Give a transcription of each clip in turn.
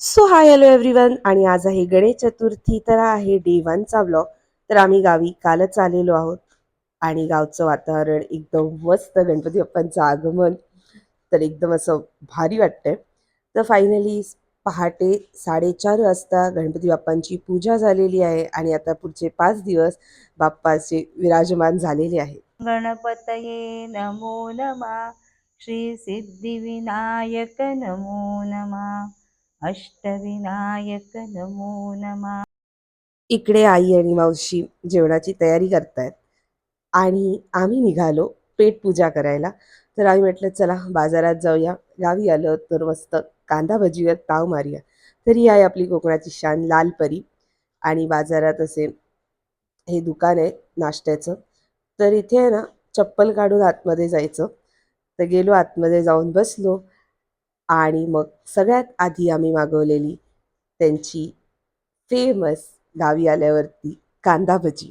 So hi hello everyone आणि आज आहे गणेश चतुर्थी तर हा आहे डे वनचा ब्लॉग तर आम्ही गावी कालच आलेलो आहोत. आणि गावचं वातावरण एकदम मस्त गणपती बाप्पांचं आगमन. तर एकदम असं भारी वाटतंय. तर फायनली पहाटे साडेचार वाजता गणपती बाप्पांची पूजा झालेली आहे. आणि आता पुढचे पाच दिवस बाप्पाचे विराजमान झालेले आहे गणपतये नमो नमा. श्री सिद्धिविनायक नमो नमा. अष्टविनायक नमो नमा इकडे आई आणि मावशी जेवणाची तयारी करतायत. आणि आम्ही निघालो पेट पूजा करायला. तर आम्ही म्हटलं चला बाजारात जाऊया. गावी आलं तर मस्त कांदा भजीवर ताव मारूया. तरी आहे आपली कोकणाची शान लाल परी आणि बाजारात असे हे दुकान आहे नाश्त्याचं. तर इथे आहे ना चप्पल काढून आतमध्ये जायचं. तर गेलो आतमध्ये जाऊन बसलो. आणि मग सगळ्यात आधी आम्ही मागवलेली त्यांची फेमस गावी आल्यावरती कांदा भजी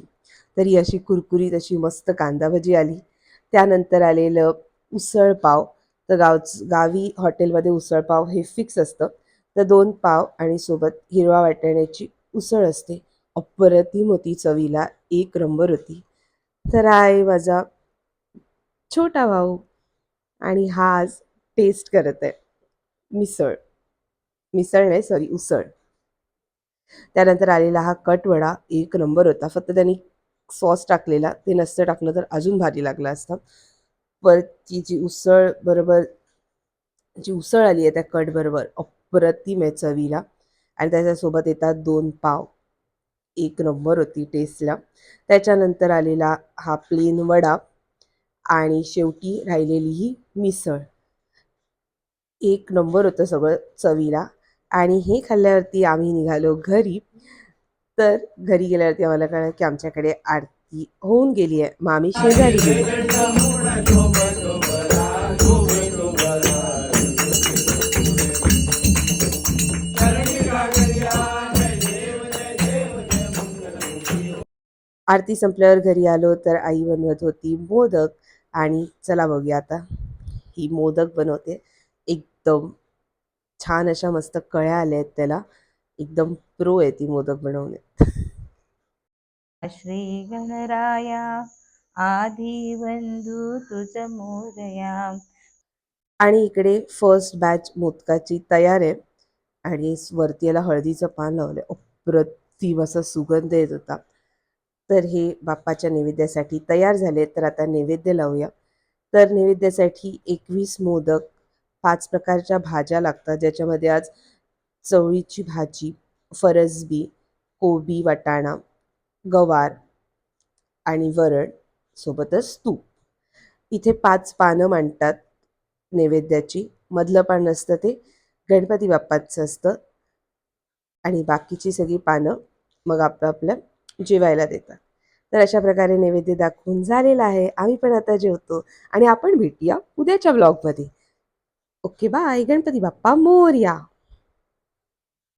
तर ही अशी कुरकुरीत अशी मस्त कांदा भजी आली. त्यानंतर आलेलं उसळ पाव. तर गावच गावी हॉटेलमध्ये उसळ पाव हे फिक्स असतं. तर दोन पाव आणि सोबत हिरवा वाटण्याची उसळ असते. अप्रतिम होती चवीला एक नंबर होती तर आहे माझा छोटा भाऊ आणि हा आज टेस्ट करत आहे. मिसळ. मिसळ नाही सॉरी उसळ. त्यानंतर आलेला हा कटवडा एक नंबर होता. फक्त त्यांनी सॉस टाकलेला ते नसतं टाकलं तर अजून भारी लागला असता. परत ती जी उसळ बरोबर जी उसळ आली आहे त्या कटबरोबर अप्रतिम आहे चवीला आणि त्याच्यासोबत येतात दोन पाव. एक नंबर होती टेस्टला त्याच्यानंतर आलेला हा प्लेन वडा. आणि शेवटी राहिलेली ही मिसळ. एक नंबर होतं सगळं चवीला. आणि हे खाल्ल्यावरती आम्ही निघालो घरी. तर घरी गेल्यावरती आम्हाला कळलं की आमच्याकडे आरती होऊन गेली आहे. मग आम्ही शेजारी गेलो. आरती संपल्यावर घरी आलो तर आई बनवत होती मोदक. आणि चला बघूया आता. ही मोदक बनवते. एकदम छान अशा मस्त कळ्या आल्या आहेत त्याला. एकदम प्रो आहे ती मोदक बनवण्यात श्री गणराया आधी बंधू तुझ मोरया आणि इकडे फर्स्ट बॅच मोदकाची तयार आहे. आणि वरती याला हळदीचं पान लावलं अप्रतिम असा सुगंध येत होता. तर हे बाप्पाच्या नैवेद्यासाठी तयार झाले तर आता नैवेद्य लावूया. तर नैवेद्यासाठी एकवीस मोदक पाच प्रकारच्या भाज्या लागतात. ज्याच्यामध्ये आज चवळीची भाजी फरसबी कोबी वाटाणा गवार आणि वरण सोबतच तूप. इथे पाच पानं मांडतात नैवेद्याची. मधलं पान असतं ते गणपती बाप्पाचं असतं. आणि बाकीची सगळी पानं मग आपापल्या जेवायला देतात. तर अशा प्रकारे नैवेद्य दाखवून झालेला आहे. आम्ही पण आता जेवतो आणि आपण भेटूया उद्याच्या ब्लॉगमध्ये ओके बाय. गणपती बाप्पा. मोर्या.